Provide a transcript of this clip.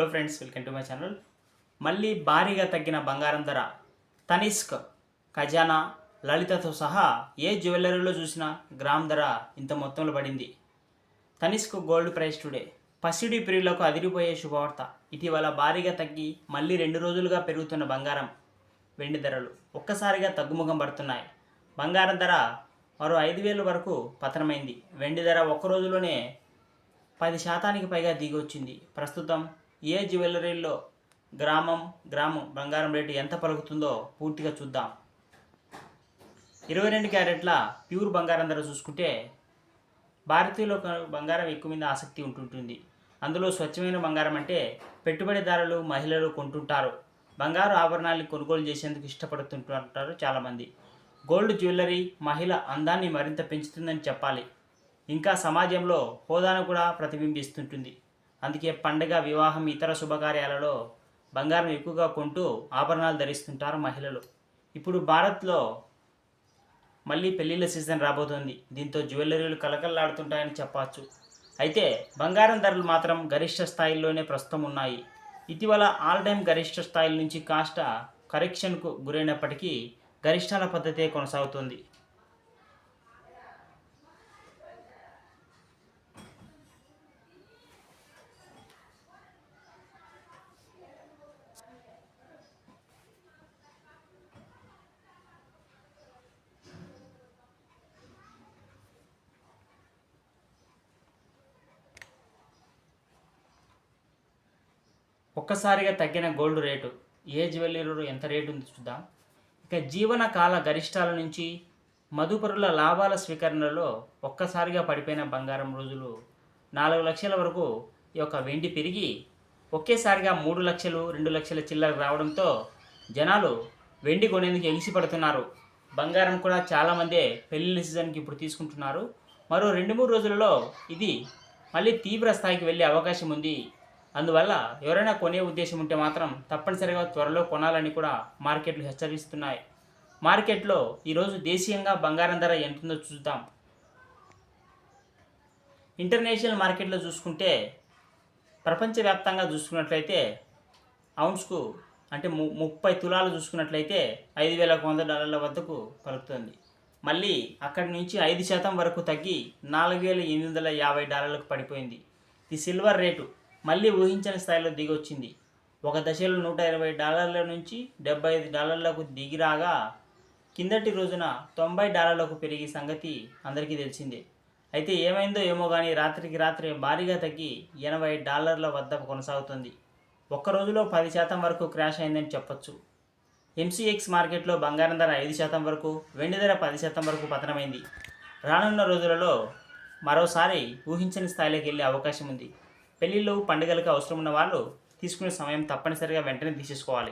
Hello friends welcome to my channel. మళ్ళీ భారీగా తగ్గిన బంగారం ధర. తనిష్క్ ఖజానా లలితతో సహా ఏ జ్యువెలరీలో చూసినా గ్రామ్ ధర ఇంత మొత్తంలో పడింది. Tanishq gold price today. పసిడి ప్రియులకు అదిరిపోయే శుభవార్త. ఇటీవల భారీగా తగ్గి మళ్ళీ రెండు రోజులుగా పెరుగుతున్న బంగారం వెండి ధరలు ఒక్కసారిగా తగ్గుముఖం పడుతున్నాయి. బంగారం ధర మరో ఐదు వేల వరకు పతనమైంది. వెండి ధర ఒక్క రోజులోనే పది శాతానికి పైగా దిగొచ్చింది ప్రస్తుతం ఏ జ్యువెలరీలో గ్రామం గ్రామం బంగారం రేటు ఎంత పలుకుతుందో పూర్తిగా చూద్దాం. ఇరవై రెండు క్యారెట్ల ప్యూర్ బంగారం ధర చూసుకుంటే భారతీయులు బంగారం ఎక్కువ మీద ఆసక్తి ఉంటుంటుంది. అందులో స్వచ్ఛమైన బంగారం అంటే పెట్టుబడిదారులు మహిళలు కొంటుంటారు. బంగారు ఆభరణాలను కొనుగోలు చేసేందుకు ఇష్టపడుతుంటుంటారు చాలామంది. గోల్డ్ జ్యువెలరీ మహిళ అందాన్ని మరింత పెంచుతుందని చెప్పాలి. ఇంకా సమాజంలో హోదాను కూడా ప్రతిబింబిస్తుంటుంది. అందుకే పండగ వివాహం ఇతర శుభకార్యాలలో బంగారం ఎక్కువగా కొంటూ ఆభరణాలు ధరిస్తుంటారు మహిళలు. ఇప్పుడు భారత్లో మళ్ళీ పెళ్ళిళ్ళ సీజన్ రాబోతోంది. దీంతో జ్యువెలరీలు కలకల్లాడుతుంటాయని చెప్పవచ్చు అయితే బంగారం ధరలు మాత్రం గరిష్ట స్థాయిల్లోనే ప్రస్తుతం ఉన్నాయి. ఇటీవల ఆల్ టైమ్ గరిష్ట స్థాయిల నుంచి కాస్త కరెక్షన్కు గురైనప్పటికీ గరిష్టాల పద్ధతే కొనసాగుతుంది. ఒక్కసారిగా తగ్గిన గోల్డ్ రేటు ఏ జ్యువెలరీలో ఎంత రేటు ఉంది చూద్దాం. ఇక జీవన కాల గరిష్టాల నుంచి మదుపరుల లాభాల స్వీకరణలో ఒక్కసారిగా పడిపోయిన బంగారం రోజులు నాలుగు లక్షల వరకు ఈ యొక్క వెండి పెరిగి ఒకేసారిగా మూడు లక్షలు రెండు లక్షల చిల్లర రావడంతో జనాలు వెండి కొనేందుకు ఎగిసిపడుతున్నారు. బంగారం కూడా చాలామందే పెళ్ళి సీజన్కి ఇప్పుడు తీసుకుంటున్నారు. మరో రెండు మూడు రోజులలో ఇది మళ్ళీ తీవ్ర స్థాయికి వెళ్ళే అవకాశం ఉంది. అందువల్ల ఎవరైనా కొనే ఉద్దేశం ఉంటే మాత్రం తప్పనిసరిగా త్వరలో కొనాలని కూడా మార్కెట్లు హెచ్చరిస్తున్నాయి. మార్కెట్లో ఈరోజు దేశీయంగా బంగారం ధర ఎంతుందో చూద్దాం. ఇంటర్నేషనల్ మార్కెట్లో చూసుకుంటే ప్రపంచవ్యాప్తంగా చూసుకున్నట్లయితే అవున్స్కు అంటే ము ముప్పై తులాలు చూసుకున్నట్లయితే ఐదు వేల వంద డాలర్ల వద్దకు పలుకుతుంది. మళ్ళీ అక్కడి నుంచి ఐదు శాతం వరకు తగ్గి నాలుగు వేల ఎనిమిది వందల యాభై డాలర్లకు పడిపోయింది. ఈ సిల్వర్ రేటు మళ్ళీ ఊహించని స్థాయిలో దిగి వచ్చింది ఒక దశలో నూట ఇరవై డాలర్ల నుంచి డెబ్బై ఐదు డాలర్లకు దిగిరాగా కిందటి రోజున తొంభై డాలర్లకు పెరిగి సంగతి అందరికీ తెలిసిందే. అయితే ఏమైందో ఏమో కానీ రాత్రికి రాత్రి భారీగా తగ్గి ఎనభై డాలర్ల వద్ద కొనసాగుతుంది. ఒక్క రోజులో పది శాతం వరకు క్రాష్ అయిందని చెప్పొచ్చు. ఎంసీఎక్స్ మార్కెట్లో బంగారం ధర ఐదు శాతం వరకు వెండి ధర పది శాతం వరకు పతనమైంది. రానున్న రోజులలో మరోసారి ఊహించని స్థాయిలోకి వెళ్ళే అవకాశం ఉంది. పెళ్ళిళ్ళు పండుగలకు అవసరం ఉన్న వాళ్ళు తీసుకునే సమయం తప్పనిసరిగా వెంటనే తీసేసుకోవాలి.